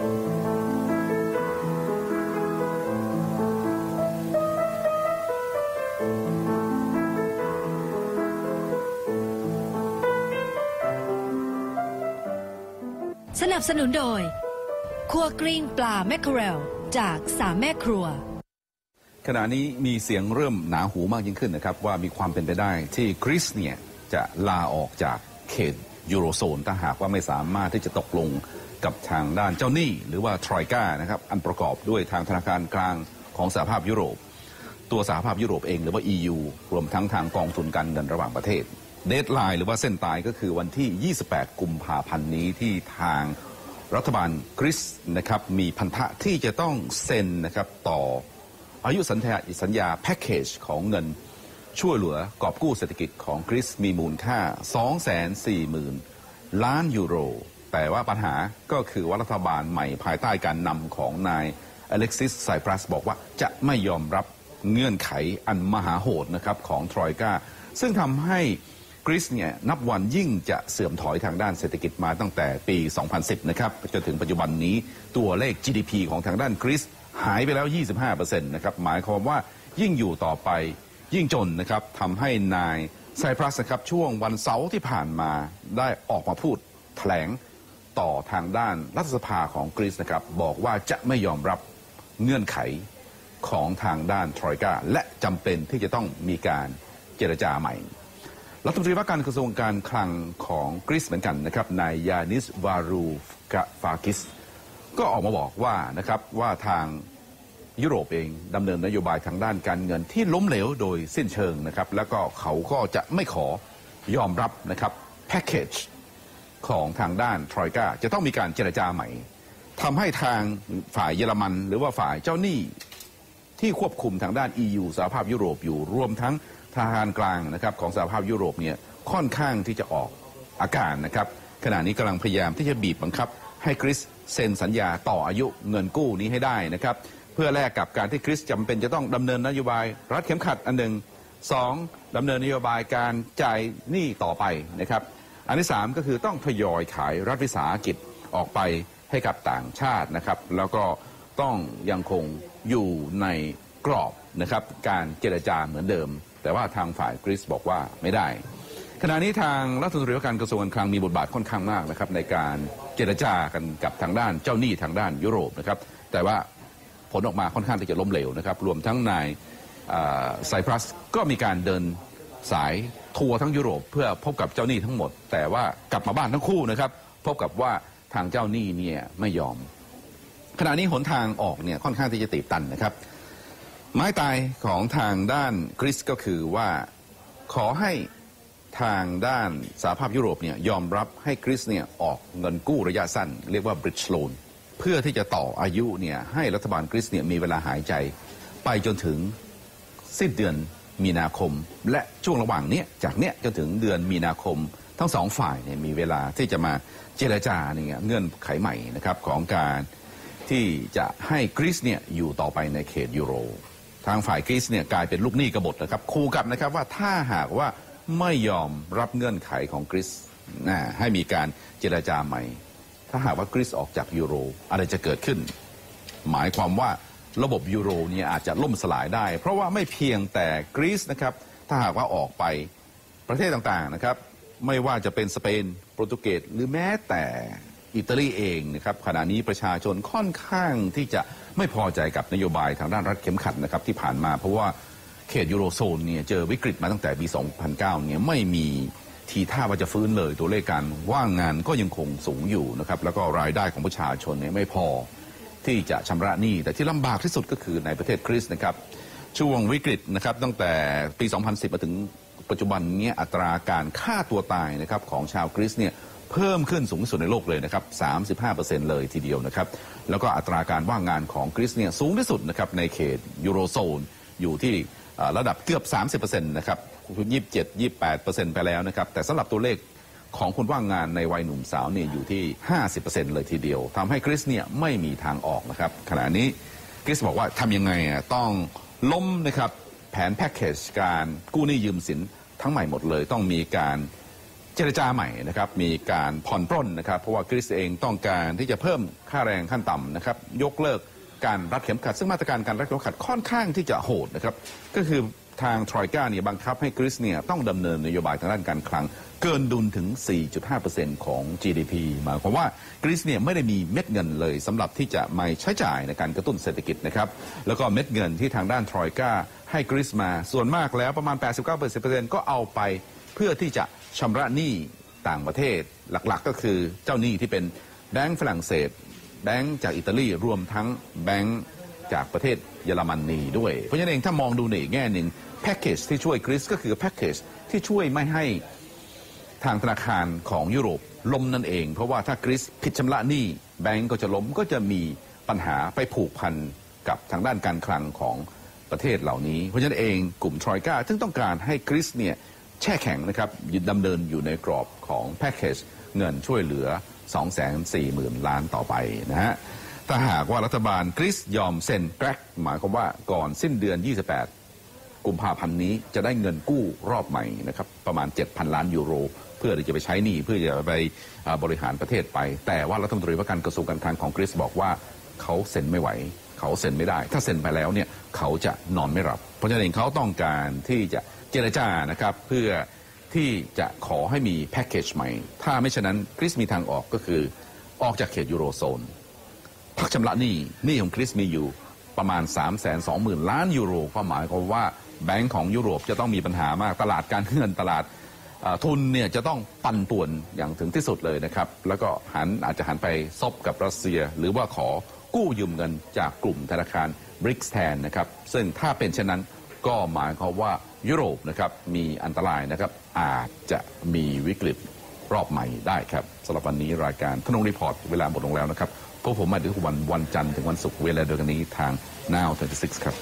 สนับสนุนโดย ครัวกริ้งปลาแมคเคอเรลจากสามแม่ครัว ขณะนี้มีเสียงเริ่มหนาหูมากยิ่งขึ้นนะครับ ว่ามีความเป็นไปได้ที่กรีซเนี่ยจะลาออกจากเขต ยูโรโซนถ้าหากว่าไม่สามารถที่จะตกลงกับทางด้านเจ้าหนี้หรือว่าทรอยกานะครับอันประกอบด้วยทางธนาคารกลางของสหภาพยุโรป ตัวสหภาพยุโรปเองหรือว่า EU รวมทั้งทางกองทุนการเงินระหว่างประเทศ เดทไลน์หรือว่าเส้นตายก็คือวันที่ 28 กุมภาพันธ์นี้ที่ทางรัฐบาลกรีซนะครับมีพันธะที่จะต้องเซ็นนะครับต่ออายุสัญญาสัญญาแพ็กเกจของเงิน ช่วยเหลือกอบกู้เศรษฐกิจของกรีซมีมูลค่า 240,000 ล้านยูโร แต่ว่าปัญหาก็คือว่ารัฐบาลใหม่ภายใต้การนำของนายอเล็กซิสไซปรัสบอกว่าจะไม่ยอมรับเงื่อนไขอันมหาโหดนะครับของทรอยกาซึ่งทำให้กรีซเนี่ยนับวันยิ่งจะเสื่อมถอยทางด้านเศรษฐกิจมาตั้งแต่ปี 2010 นะครับจนถึงปัจจุบันนี้ตัวเลข GDP ของทางด้านกรีซหายไปแล้ว 25%นะครับหมายความว่ายิ่งอยู่ต่อไป ยิ่งจนนะครับทำให้นายไซปรัสนะครับช่วงวันเสาร์ที่ผ่านมาได้ออกมาพูดแถลงต่อทางด้านรัฐสภาของกรีซนะครับบอกว่าจะไม่ยอมรับเงื่อนไขของทางด้านทรอยกาและจำเป็นที่จะต้องมีการเจรจาใหม่รัฐมนตรีว่าการกระทรวงการคลังของกรีซเหมือนกันนะครับนายยานิสวารูกาฟากิส ก็ออกมาบอกว่านะครับว่าทาง ยุโรปเองดำเนินนโยบายทางด้านการเงินที่ล้มเหลวโดยสิ้นเชิงนะครับ แล้วก็เขาก็จะไม่ขอยอมรับนะครับแพ็กเกจของทางด้านทรอยกาจะต้องมีการเจรจาใหม่ทำให้ทางฝ่ายเยอรมันหรือว่าฝ่ายเจ้าหนี้ที่ควบคุมทางด้าน EU สหภาพยุโรปอยู่รวมทั้งทหารกลางนะครับของสหภาพยุโรปเนี่ยค่อนข้างที่จะออกอาการนะครับ ขณะนี้กำลังพยายามที่จะบีบบังคับ ให้กรีซเซ็นสัญญาต่ออายุเงินกู้นี้ให้ได้นะครับ เพื่อแลกกับการที่กรีซจำเป็นจะต้องดำเนินนโยบาย รัดเข็มขัดอันหนึ่งสองดำเนินนโยบายการจ่ายหนี้ต่อไปนะครับอันที่สามก็คือต้องทยอยขายรัฐวิสาหกิจออกไปให้กับต่างชาตินะครับ แล้วก็ต้องยังคงอยู่ในกรอบนะครับการเจรจาเหมือนเดิม แต่ว่าทางฝ่ายกรีซบอกว่าไม่ได้ ขณะนี้ทางรัฐมนตรีว่าการกระทรวงการคลังมีบทบาทค่อนข้างมากนะครับในการเจรจากันกับทางด้านเจ้าหนี้ทางด้านยุโรปนะครับแต่ว่า ผลออกมาค่อนข้างที่จะล้มเหลวนะครับ รวมทั้งนายไซปรัสก็มีการเดินสายทัวร์ทั้งยุโรปเพื่อพบกับเจ้าหนี้ทั้งหมด แต่ว่ากลับมาบ้านทั้งคู่นะครับ พบกับว่าทางเจ้าหนี้เนี่ยไม่ยอม ขณะนี้หนทางออกเนี่ยค่อนข้างที่จะตีบตันนะครับ ไม้ตายของทางด้านกรีซก็คือว่าขอให้ทางด้านสหภาพยุโรปเนี่ยยอมรับให้กรีซเนี่ยออกเงินกู้ระยะสั้น เรียกว่า bridge loan เพื่อที่จะต่ออายุเนี่ยให้รัฐบาลกรีซเนี่ยมีเวลาหายใจ ไปจนถึงสิ้นเดือนมีนาคม และช่วงระหว่างเนี้ยจากเนี้ยจนถึงเดือนมีนาคม ทั้งสองฝ่ายเนี่ยมีเวลาที่จะมาเจรจาเนี่ยเงื่อนไขใหม่นะครับของการที่จะให้กรีซเนี่ยอยู่ต่อไปในเขตยูโร ทางฝ่ายกรีซเนี่ยกลายเป็นลูกหนี้กบฏนะครับคู่กับนะครับว่าถ้าหากว่าไม่ยอมรับเงื่อนไขของกรีซนะให้มีการเจรจาใหม่ ถ้าหากว่ากรีซออกจากยูโรอะไรจะเกิดขึ้น หมายความว่าระบบยูโรเนี่ยอาจจะล่มสลายได้ เพราะว่าไม่เพียงแต่กรีซนะครับถ้าหากว่าออกไปประเทศต่างๆนะครับ ไม่ว่าจะเป็นสเปนโปรตุเกสหรือแม้แต่อิตาลีเองนะครับขณะนี้ประชาชนค่อนข้างที่จะไม่พอใจกับนโยบายทางด้านรัฐเข็มขัดนะครับที่ผ่านมา เพราะว่าเขตยูโรโซนเนี่ยเจอวิกฤตมาตั้งแต่ปี 2009 เนี่ยไม่มี ทีท่าว่าจะฟื้นเลย ตัวเลขการว่างงานก็ยังคงสูงอยู่นะครับแล้วก็รายได้ของประชาชนเนี่ยไม่พอที่จะชำระหนี้แต่ที่ลำบากที่สุดก็คือในประเทศกรีซนะครับช่วงวิกฤตนะครับตั้งแต่ปี 2010 มาถึงปัจจุบันนี้อัตราการฆ่าตัวตายนะครับของชาวกรีซเนี่ยเพิ่มขึ้นสูงที่สุดในโลกเลยนะครับ 35%เลยทีเดียวนะครับ แล้วก็อัตราการว่างงานของกรีซเนี่ยสูงที่สุดนะครับในเขตยูโรโซนอยู่ที่ ระดับเกือบ 30%นะครับ27 28%ไปแล้วนะครับ แต่สำหรับตัวเลขของคนว่างงานในวัยหนุ่มสาวเนี่ยอยู่ที่ 50%เลยทีเดียวทำให้กรีซเนี่ยไม่มีทางออกนะครับ ขณะนี้กรีซบอกว่าทำยังไงอะต้องล้มนะครับแผนแพ็กเกจการกู้หนี้ยืมสินทั้งใหม่หมดเลย ต้องมีการเจรจาใหม่นะครับ มีการผ่อนปล้นนะครับ เพราะว่ากรีซเองต้องการที่จะเพิ่มค่าแรงขั้นต่ำนะครับ ยกเลิก การรัดเข็มขัด ซึ่งมาตรการการรัดเข็มขัดค่อนข้างที่จะโหดนะครับก็คือทางทรอยกาเนี่ยบังคับให้กรีซเนี่ยต้องดำเนินนโยบายทางด้านการคลัง เกินดุลถึง 4.5%ของ GDP หมายความว่ากรีซเนี่ยไม่ได้มีเม็ดเงินเลยสำหรับที่จะมาใช้จ่ายในการกระตุ้นเศรษฐกิจนะครับแล้วก็เม็ดเงินที่ทางด้านทรอยกาให้กรีซมา ส่วนมากแล้วประมาณ 89%ก็เอาไปเพื่อที่จะชำระหนี้ต่างประเทศหลักๆ ก็คือเจ้าหนี้ที่เป็นแบงก์ฝรั่งเศส แบงก์จากอิตาลีรวมทั้งแบงก์จากประเทศเยอรมนีด้วย เพราะฉะนั้นเองถ้ามองดูในแง่หนึ่งแพ็กเกจที่ช่วยกรีซก็คือแพ็กเกจที่ช่วยไม่ให้ทางธนาคารของยุโรปล้มนั่นเอง เพราะว่าถ้ากรีซผิดชำระหนี้แบงก์ก็จะล้มก็จะมีปัญหาไปผูกพันกับทางด้านการคลังของประเทศเหล่านี้ เพราะฉะนั้นเองกลุ่มทรอยกาซึ่งต้องการให้กรีซเนี่ยแช่แข็งนะครับยึดดำเนินอยู่ในกรอบของแพ็กเกจเงินช่วยเหลือ 240,000 ล้านต่อไปนะฮะถ้าหากว่ารัฐบาลกรีซยอมเซ็นแกรกหมายความว่าก่อนสิ้นเดือน 28 กุมภาพันธ์นี้จะได้เงินกู้รอบใหม่นะครับประมาณ 7,000 ล้านยูโร เพื่อที่จะไปใช้หนี้เพื่อจะไปบริหารประเทศไป แต่ว่ารัฐมนตรีว่าการกระทรวงการคลังของกรีซบอกว่าเขาเซ็นไม่ไหวเขาเซ็นไม่ได้ ถ้าเซ็นไปแล้วเนี่ยเขาจะนอนไม่หลับ เพราะฉะนั้นเขาต้องการที่จะเจรจานะครับเพื่อ ที่จะขอให้มีแพ็กเกจใหม่ ถ้าไม่ฉะนั้นกรีซมีทางออกก็คือออกจากเขตยูโรโซน พักชำระหนี้หนี้ของคริสมีอยู่ประมาณ 3 2 0 0 0 0 ล้านยูโรก็หมายความว่าแบงก์ของยุโรปจะต้องมีปัญหามากตลาดการเงินตลาดทุนเนี่ยจะต้องปั่นป่วนอย่างถึงที่สุดเลยนะครับ แล้วก็หันอาจจะหันไปซบกับรัสเซีย หรือว่าขอกู้ยืมเงินจากกลุ่มธนาคารบริกส์แทนนะครับ ซึ่งถ้าเป็นเช่นนั้น ก็หมายความว่ายุโรปนะครับมีอันตรายนะครับอาจจะมีวิกฤตรอบใหม่ได้ครับสำหรับวันนี้รายการทนงรีพอร์ตเวลาหมดลงแล้วนะครับพวกผมมาถึงวันวันจันทร์ถึงวันศุกร์เวลาเดียวกันนี้ทาง Now 26ครับ